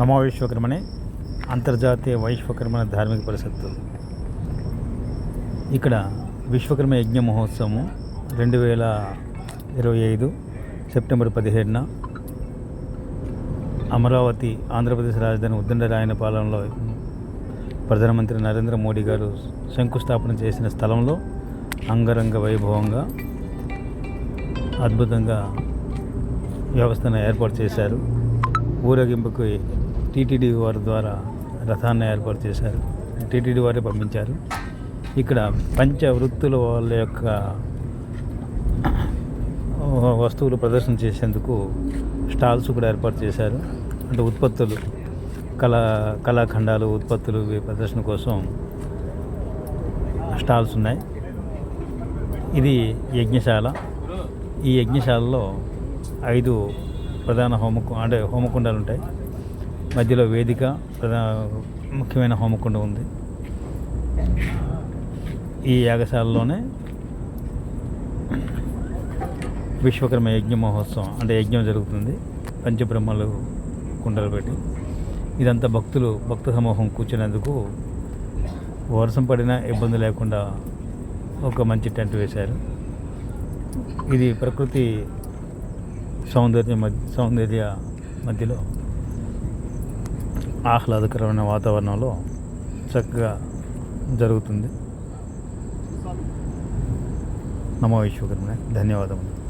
నమో విశ్వకర్మని అంతర్జాతీయ వైశ్వకర్మణ ధార్మిక పరిషత్తు. ఇక్కడ విశ్వకర్మ యజ్ఞ మహోత్సవం రెండు వేల ఇరవై ఐదు సెప్టెంబర్ పదిహేడున అమరావతి ఆంధ్రప్రదేశ్ రాజధాని ఉద్దండరాయన రాయనపాలెంలో ప్రధానమంత్రి నరేంద్ర మోడీ గారు శంకుస్థాపన చేసిన స్థలంలో అంగరంగ వైభవంగా అద్భుతంగా వ్యవస్థను ఏర్పాటు చేశారు. ఊరేగింపుకి టీటీడీ వారి ద్వారా రథాన్ని ఏర్పాటు చేశారు. టీటీడీ వారే పంపించారు. ఇక్కడ పంచ వృత్తుల వాళ్ళ యొక్క వస్తువులు ప్రదర్శన చేసేందుకు స్టాల్స్ కూడా ఏర్పాటు చేశారు. అంటే ఉత్పత్తులు కళా కళాఖండాలు ఉత్పత్తులు ప్రదర్శన కోసం స్టాల్స్ ఉన్నాయి. ఇది యజ్ఞశాల. ఈ యజ్ఞశాలలో ఐదు ప్రధాన హోమకు అంటే హోమకుండాలు ఉంటాయి. మధ్యలో వేదిక ప్రధాన ముఖ్యమైన హోమకుండ ఉంది. ఈ యాగశాలలోనే విశ్వకర్మ యజ్ఞ మహోత్సవం అంటే యజ్ఞం జరుగుతుంది. పంచబ్రహ్మలు కుండలు పెట్టి. ఇదంతా భక్తులు భక్త సమూహం కూర్చునేందుకు వర్షం పడినా ఇబ్బంది లేకుండా ఒక మంచి టెంట్ వేశారు. ఇది ప్రకృతి సౌందర్య మధ్య సౌందర్య మధ్యలో ఆహ్లాదకరమైన వాతావరణంలో చక్కగా జరుగుతుంది. నమో విశ్వకర్మ ధన్యవాదములు.